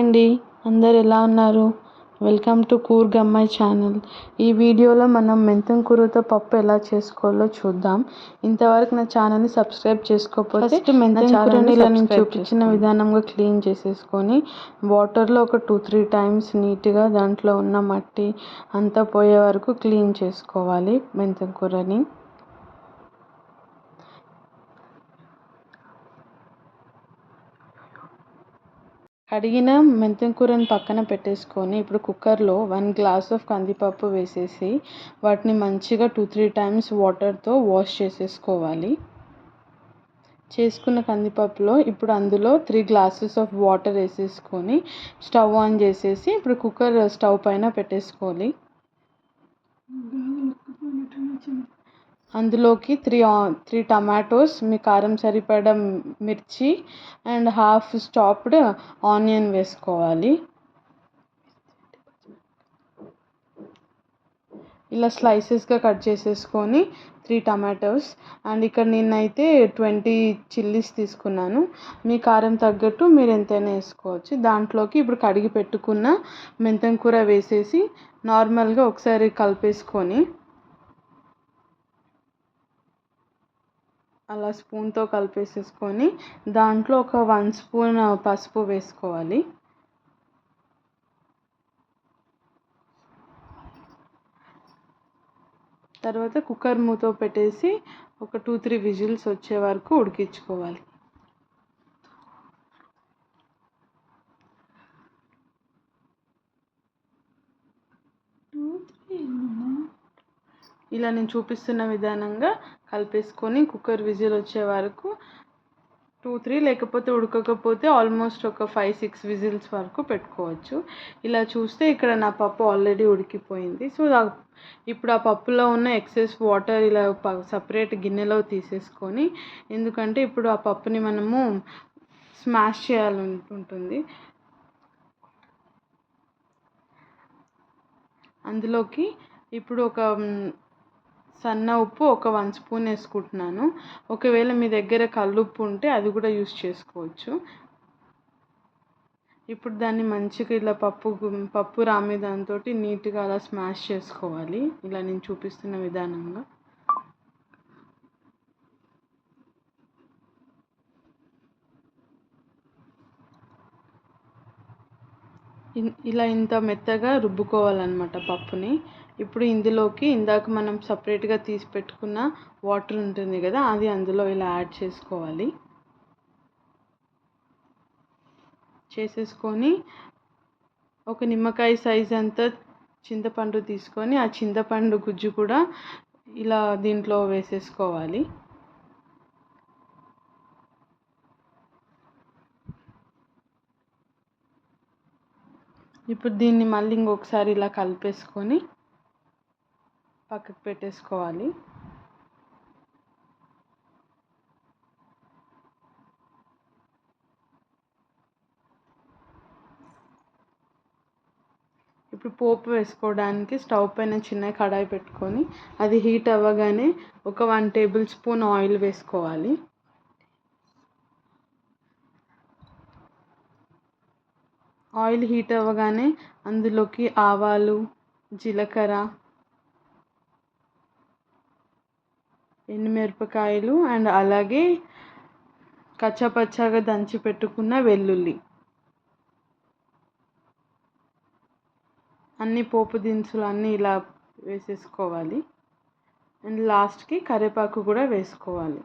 అండి అందరు ఎలా ఉన్నారు? వెల్కమ్ టు కూర్గ్ అమ్మాయి ఛానల్. ఈ వీడియోలో మనం మెంతం కూరతో పప్పు ఎలా చేసుకోవాలో చూద్దాం. ఇంతవరకు నా ఛానల్ని సబ్స్క్రైబ్ చేసుకోకపోతే ఫస్ట్ మెంతం కూరని ఇలా నేను చూపించిన విధానంగా క్లీన్ చేసేసుకొని వాటర్లో ఒక టూ త్రీ టైమ్స్ నీట్గా దాంట్లో ఉన్న మట్టి అంతా పోయే వరకు క్లీన్ చేసుకోవాలి మెంతం కూరని. కడిగిన మెంతం కూరని పక్కన పెట్టేసుకొని ఇప్పుడు కుక్కర్లో వన్ గ్లాస్ ఆఫ్ కందిపప్పు వేసేసి వాటిని మంచిగా టూ త్రీ టైమ్స్ వాటర్తో వాష్ చేసేసుకోవాలి. చేసుకున్న కందిపప్పులో ఇప్పుడు అందులో త్రీ గ్లాసెస్ ఆఫ్ వాటర్ వేసేసుకొని స్టవ్ ఆన్ చేసేసి ఇప్పుడు కుక్కర్ స్టవ్ పైన పెట్టేసుకోవాలి. అందులోకి త్రీ త్రీ టమాటోస్ మీ కారం సరిపడా మిర్చి అండ్ హాఫ్ స్టాప్డ్ ఆనియన్ వేసుకోవాలి. ఇలా స్లైసెస్గా కట్ చేసేసుకొని త్రీ టమాటోస్ అండ్ ఇక్కడ నేనైతే ట్వంటీ చిల్లీస్ తీసుకున్నాను. మీ కారం తగ్గట్టు మీరు ఎంతైనా వేసుకోవచ్చు. దాంట్లోకి ఇప్పుడు కడిగి పెట్టుకున్న మెంతం కూర వేసేసి నార్మల్గా ఒకసారి కలిపేసుకొని అలా స్పూన్తో కలిపేసేసుకొని దాంట్లో ఒక వన్ స్పూన్ పసుపు వేసుకోవాలి. తర్వాత కుక్కర్ మూత పెట్టేసి ఒక టూ త్రీ విజిల్స్ వచ్చే వరకు ఉడికించుకోవాలి. ఇలా నేను చూపిస్తున్న విధానంగా కలిపేసుకొని కుక్కర్ విజిల్ వచ్చే వరకు టూ త్రీ లేకపోతే ఉడకకపోతే ఆల్మోస్ట్ ఒక ఫైవ్ సిక్స్ విజిల్స్ వరకు పెట్టుకోవచ్చు. ఇలా చూస్తే ఇక్కడ నా పప్పు ఆల్రెడీ ఉడికిపోయింది. సో ఇప్పుడు ఆ పప్పులో ఉన్న ఎక్సెస్ వాటర్ ఇలా సపరేట్ గిన్నెలో తీసేసుకొని ఎందుకంటే ఇప్పుడు ఆ పప్పుని మనము స్మాష్ చేయాలి ఉంటుంది అందులోకి ఇప్పుడు ఒక సన్న ఉప్పు ఒక వన్ స్పూన్ వేసుకుంటున్నాను. ఒకవేళ మీ దగ్గర కల్లుప్పు ఉంటే అది కూడా యూస్ చేసుకోవచ్చు. ఇప్పుడు దాన్ని మంచిగా ఇలా పప్పు పప్పు రామే దాంతో నీట్గా అలా స్మాష్ చేసుకోవాలి. ఇలా నేను చూపిస్తున్న విధానంగా. ఇలా ఇంత మెత్తగా రుబ్బుకోవాలన్నమాట పప్పుని. ఇప్పుడు ఇందులోకి ఇందాక మనం సపరేట్గా తీసి పెట్టుకున్న వాటర్ ఉంటుంది కదా అది అందులో ఇలా యాడ్ చేసుకోవాలి. చేసేసుకొని ఒక నిమ్మకాయ సైజ్ అంతా చింతపండు తీసుకొని ఆ చింతపండు గుజ్జు కూడా ఇలా దీంట్లో వేసేసుకోవాలి. ఇప్పుడు దీన్ని మళ్ళీ ఇంకొకసారి ఇలా కలిపేసుకొని పక్కకు పెట్టేసుకోవాలి. ఇప్పుడు పోపు వేసుకోవడానికి స్టవ్ పైన చిన్న కడాయి పెట్టుకొని అది హీట్ అవ్వగానే ఒక వన్ టేబుల్ స్పూన్ ఆయిల్ వేసుకోవాలి. ఆయిల్ హీట్ అవ్వగానే అందులోకి ఆవాలు జీలకర్ర ఎండుమిరపకాయలు అండ్ అలాగే కచ్చాపచ్చాగా దంచి పెట్టుకున్న వెల్లుల్లి. అన్ని పోపు దినుసులు అన్నీ ఇలా వేసేసుకోవాలి. అండ్ లాస్ట్కి కరివేపాకు కూడా వేసుకోవాలి.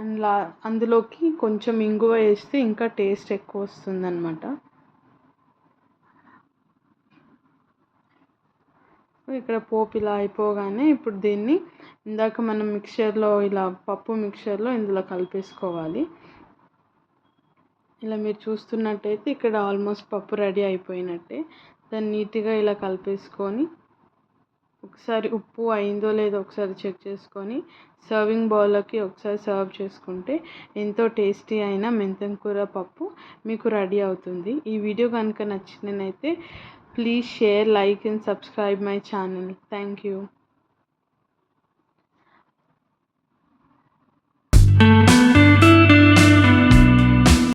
అండ్ లా అందులోకి కొంచెం ఇంగువ వేస్తే ఇంకా టేస్ట్ ఎక్కువ వస్తుందన్నమాట. ఇక్కడ పోపు ఇలా అయిపోగానే ఇప్పుడు దీన్ని ఇందాక మనం మిక్చర్లో ఇలా పప్పు మిక్చర్లో ఇందులో కలిపేసుకోవాలి. ఇలా మీరు చూస్తున్నట్టయితే ఇక్కడ ఆల్మోస్ట్ పప్పు రెడీ అయిపోయినట్టే. దాన్ని నీట్గా ఇలా కలిపేసుకొని ఒకసారి ఉప్పు అయిందో లేదో ఒకసారి చెక్ చేసుకొని సర్వింగ్ బౌల్లోకి ఒకసారి సర్వ్ చేసుకుంటే ఎంతో టేస్టీ అయిన మెంతం కూర పప్పు మీకు రెడీ అవుతుంది. ఈ వీడియో కనుక నచ్చినైతే please share like and subscribe my channel. Thank you.